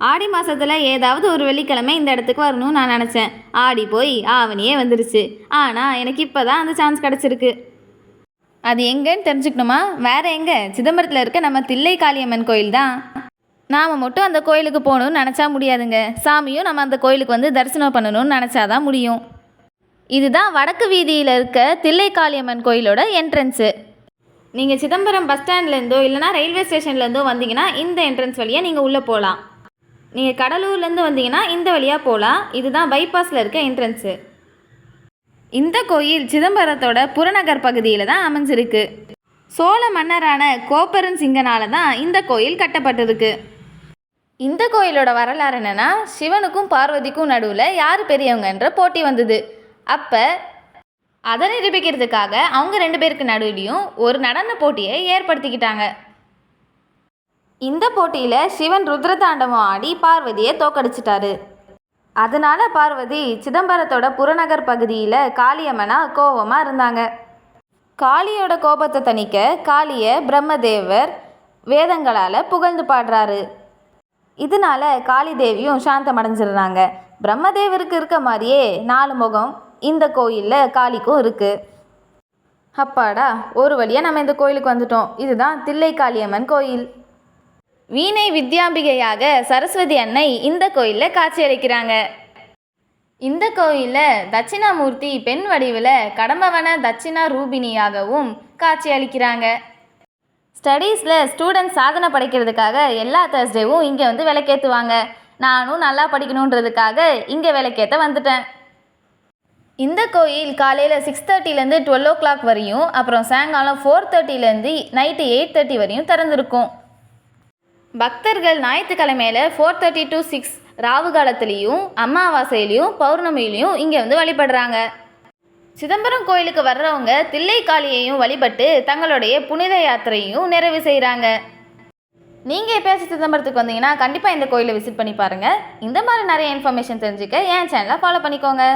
ஆடி மாதத்தில் ஏதாவது ஒரு வெள்ளிக்கிழமை இந்த இடத்துக்கு வரணும்னு நான் நினச்சேன். ஆடி போய் ஆவணியே வந்துருச்சு. ஆனால் எனக்கு இப்போ தான் அந்த சான்ஸ் கிடச்சிருக்கு. அது எங்கேன்னு தெரிஞ்சுக்கணுமா? வேறு எங்கே? சிதம்பரத்தில் இருக்க நம்ம தில்லை காளியம்மன் கோயில் தான். நாம் மட்டும் அந்த கோயிலுக்கு போகணும்னு நினச்சா முடியாதுங்க. சாமியும் நம்ம அந்த கோயிலுக்கு வந்து தரிசனம் பண்ணணும்னு நினச்சாதான் முடியும். இதுதான் வடக்கு வீதியில் இருக்க தில்லை காளியம்மன் கோயிலோட என்ட்ரன்ஸு நீங்கள் சிதம்பரம் பஸ் ஸ்டாண்ட்லேருந்தோ இல்லைனா ரயில்வே ஸ்டேஷன்லேருந்தோ வந்தீங்கன்னா இந்த என்ட்ரன்ஸ் வழியாக நீங்கள் உள்ளே போகலாம் நீங்கள் கடலூர்லேருந்து வந்தீங்கன்னா இந்த வழியாக போகலாம் இதுதான் பைபாஸில் இருக்க என்ட்ரன்ஸு இந்த கோயில் சிதம்பரத்தோட புறநகர் பகுதியில் தான் அமைஞ்சிருக்கு. சோழ மன்னரான கோப்பரன் சிங்கனால தான் இந்த கோயில் கட்டப்பட்டிருக்கு. இந்த கோயிலோட வரலாறு என்னென்னா சிவனுக்கும் பார்வதிக்கும் நடுவில் யார் பெரியவங்கன்ற போட்டி வந்தது. அப்போ அதை நிரூபிக்கிறதுக்காக அவங்க ரெண்டு பேருக்கு நடுவிலையும் ஒரு நடன போட்டியை ஏற்படுத்திக்கிட்டாங்க. இந்த போட்டியில் சிவன் ருத்ரதாண்டவம் ஆடி பார்வதியை தோக்கடிச்சிட்டாரு அதனால பார்வதி சிதம்பரத்தோட புறநகர் பகுதியில் காளியம்மனா கோபமாக இருந்தாங்க. காளியோட கோபத்தை தணிக்க காளியை பிரம்மதேவர் வேதங்களால் புகழ்ந்து பாடுறாரு. இதனால காளி தேவியும் சாந்தமடைஞ்சிடுறாங்க. பிரம்மதேவருக்கு இருக்க மாதிரியே நாலு முகம் இந்த கோயிலில் காளிக்கும் இருக்குது அப்பாடா ஒரு வழியாக நம்ம இந்த கோயிலுக்கு வந்துட்டோம். இதுதான் தில்லை காளியம்மன் கோயில். வீணை வித்யாம்பிகையாக சரஸ்வதி அன்னை இந்த கோயிலில் காட்சியளிக்கிறாங்க. இந்த கோயிலில் தட்சிணாமூர்த்தி பெண் வடிவில் கடம்பவன தட்சிணா ரூபிணியாகவும் காட்சியளிக்கிறாங்க. ஸ்டடீஸில் ஸ்டூடெண்ட்ஸ் சாதனை படைக்கிறதுக்காக எல்லா தேர்ஸ்டேவும் இங்கே வந்து விளக்கேற்றுவாங்க நானும் நல்லா படிக்கணுன்றதுக்காக இங்கே விளக்கேற்ற வந்துட்டேன். இந்த கோயில் காலையில் சிக்ஸ் தேர்ட்டிலேருந்து டுவெல் ஓ கிளாக் வரையும் அப்புறம் சாயங்காலம் ஃபோர் தேர்ட்டிலேருந்து நைட்டு எயிட் தேர்ட்டி வரையும் திறந்துருக்கும். பக்தர்கள் ஞாயிற்றுக்கிழமையில ஃபோர் தேர்ட்டி டு சிக்ஸ் ராவு காலத்துலேயும் அமாவாசையிலையும் பௌர்ணமியிலையும் இங்கே வந்து வழிபடுறாங்க. சிதம்பரம் கோயிலுக்கு வர்றவங்க தில்லைக்காளியையும் வழிபட்டு தங்களுடைய புனித யாத்திரையும் நிறைவு செய்கிறாங்க நீங்கள் எப்பயாச்சும் சிதம்பரத்துக்கு வந்தீங்கன்னா கண்டிப்பாக இந்த கோயிலை விசிட் பண்ணி பாருங்கள் இந்த மாதிரி நிறைய இன்ஃபர்மேஷன் தெரிஞ்சுக்க என் சேனலை ஃபாலோ பண்ணிக்கோங்க.